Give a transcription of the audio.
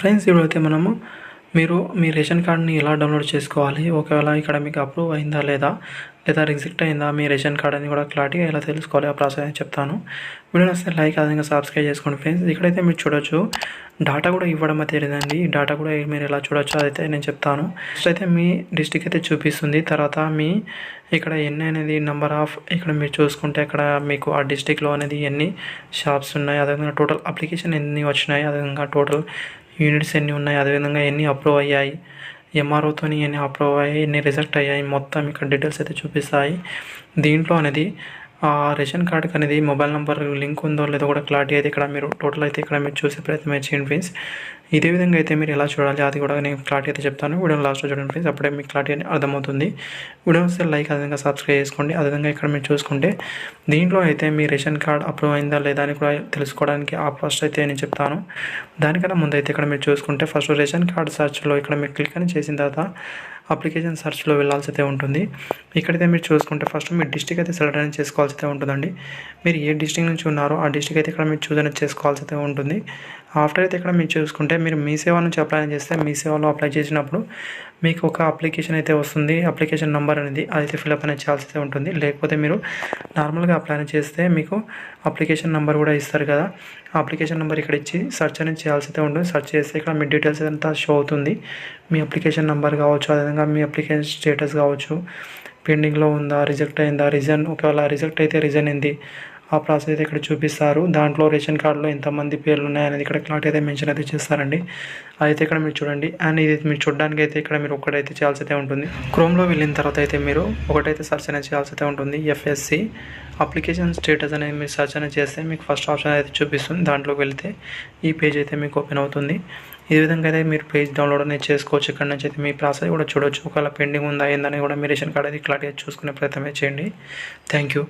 Friends ఇప్పుడు అయితే మనము మీరు మీ రేషన్ కార్డ్ని ఎలా డౌన్లోడ్ చేసుకోవాలి? ఒకవేళ ఇక్కడ మీకు అప్రూవ్ అయిందా లేదా? లేదా రిజెక్ట్ అయిందా మీ రేషన్ కార్డ్ అని కూడా క్లారిటీగా ఎలా తెలుసుకోవాలి ఆ ప్రాసెస్ అని చెప్తాను. వీడియో వస్తే లైక్ అదేవిధంగా సబ్స్క్రైబ్ చేసుకోండి ఫ్రెండ్స్. ఇక్కడైతే మీరు చూడొచ్చు డాటా కూడా ఇవ్వడం అయితే ఈ డాటా కూడా మీరు ఎలా చూడొచ్చు అదైతే నేను చెప్తాను. ఫస్ట్ అయితే మీ డిస్టిక్ అయితే చూపిస్తుంది. తర్వాత మీ ఇక్కడ ఎన్ని అనేది నెంబర్ ఆఫ్ ఇక్కడ మీరు చూసుకుంటే ఇక్కడ మీకు ఆ డిస్టిక్లో అనేది ఎన్ని షాప్స్ ఉన్నాయి. అదేవిధంగా టోటల్ అప్లికేషన్ ఎన్ని వచ్చినాయి. అదేవిధంగా టోటల్ యూనిట్స్ ఎన్ని ఉన్నాయి అదేవిధంగా ఎన్ని అప్రూవ్ అయ్యాయి ఎంఆర్ఓతో ఎన్ని అప్రూవ్ అయ్యాయి ఎన్ని రిజెక్ట్ అయ్యాయి మొత్తం ఇక్కడ డీటెయిల్స్ అయితే చూపిస్తాయి. దీంట్లో అనేది ఆ రేషన్ కార్డుకి అనేది మొబైల్ నెంబర్ లింక్ ఉందో లేదో కూడా క్లారిటీ అయితే ఇక్కడ మీరు టోటల్ అయితే ఇక్కడ మీరు చూసే ప్రయత్నం చేయండి ఫ్రెండ్స్ ఇదే విధంగా అయితే మీరు ఎలా చూడాలి అది కూడా నేను క్లారిటీ అయితే చెప్తాను. వీడియో లాస్ట్లో చూడండి ఫ్రెండ్స్ అప్పుడే మీకు క్లారిటీ అని అర్థమవుతుంది. వీడియో వస్తే లైక్ అదేవిధంగా సబ్స్క్రైబ్ చేసుకోండి. అదేవిధంగా ఇక్కడ మీరు చూసుకుంటే దీంట్లో అయితే మీ రేషన్ కార్డ్ అప్రూవ్ అయిందా లేదా అని కూడా తెలుసుకోవడానికి ఆ ఫస్ట్ అయితే నేను చెప్తాను. దానికన్నా ముందు అయితే ఇక్కడ మీరు చూసుకుంటే ఫస్ట్ రేషన్ కార్డ్ సర్చ్లో ఇక్కడ మీరు క్లిక్ అని చేసిన తర్వాత అప్లికేషన్ సెర్చ్లో వెళ్ళాల్సి అయితే ఉంటుంది. ఇక్కడైతే మీరు చూసుకుంటే ఫస్ట్ మీ డిస్టిక్ అయితే సెలెక్ట్ అనేది చేసుకోవాల్సి అయితే ఉంటుందండి. మీరు ఏ డిస్టిక్ నుంచి ఉన్నారో ఆ డిస్టిక్ అయితే ఇక్కడ మీరు చూస్ అనేది చేసుకోవాల్సి అయితే ఉంటుంది. ఆఫ్టర్ అయితే ఇక్కడ మీరు చూసుకుంటే మీరు మీ సేవ నుంచి అప్లై చేస్తే మీ సేవలో అప్లై చేసినప్పుడు మీకు ఒక అప్లికేషన్ అయితే వస్తుంది. అప్లికేషన్ నెంబర్ అనేది అదైతే ఫిల్అప్ అనేది చేయాల్సి అయితే ఉంటుంది. లేకపోతే మీరు నార్మల్గా అప్లై చేస్తే మీకు అప్లికేషన్ నెంబర్ కూడా ఇస్తారు కదా. ఆ అప్లికేషన్ నెంబర్ ఇక్కడ ఇచ్చి సెర్చ్ అనేది చేయాల్సి అయితే ఉంటుంది. సెర్చ్ చేస్తే ఇక్కడ మీ డీటెయిల్స్ అంతా షో అవుతుంది. మీ అప్లికేషన్ నెంబర్ కావచ్చు అదేవిధంగా మీ అప్లికేషన్ స్టేటస్ కావచ్చు. పెండింగ్లో ఉందా రిజెక్ట్ అయిందా రీజన్ ఒకవేళ రిజెక్ట్ అయితే రీజన్ ఏంది? ఆ ప్రాసెస్ అయితే ఇక్కడ చూపిస్తారు. దాంట్లో రేషన్ కార్డులో ఎంతమంది పేర్లు ఉన్నాయనేది ఇక్కడ క్లారిటీ అయితే మెన్షన్ అయితే చేస్తారండి. అయితే ఇక్కడ మీరు చూడండి. అండ్ ఇది మీరు చూడడానికి అయితే ఇక్కడ మీరు ఒకటైతే చేయాల్సి అయితే ఉంటుంది. క్రోమ్లో వెళ్ళిన తర్వాత అయితే మీరు ఒకటైతే సెర్చ్ అనేది చేయాల్సి అయితే ఉంటుంది. ఎఫ్ఎస్సి అప్లికేషన్ స్టేటస్ అనేది మీరు సెర్చ్ అనేది చేస్తే మీకు ఫస్ట్ ఆప్షన్ అయితే చూపిస్తుంది. దాంట్లోకి వెళ్తే ఈ పేజ్ అయితే మీకు ఓపెన్ అవుతుంది. ఈ విధంగా అయితే మీరు పేజ్ డౌన్లోడ్ అనేది చేసుకోవచ్చు. ఇక్కడ నుంచి అయితే మీ ప్రాసెస్ కూడా చూడొచ్చు. ఒకవేళ పెండింగ్ ఉందా ఏందని కూడా మీ రేషన్ కార్డ్ అది క్లారిటీగా చూసుకునే ప్రయత్నమే చేయండి. Thank you.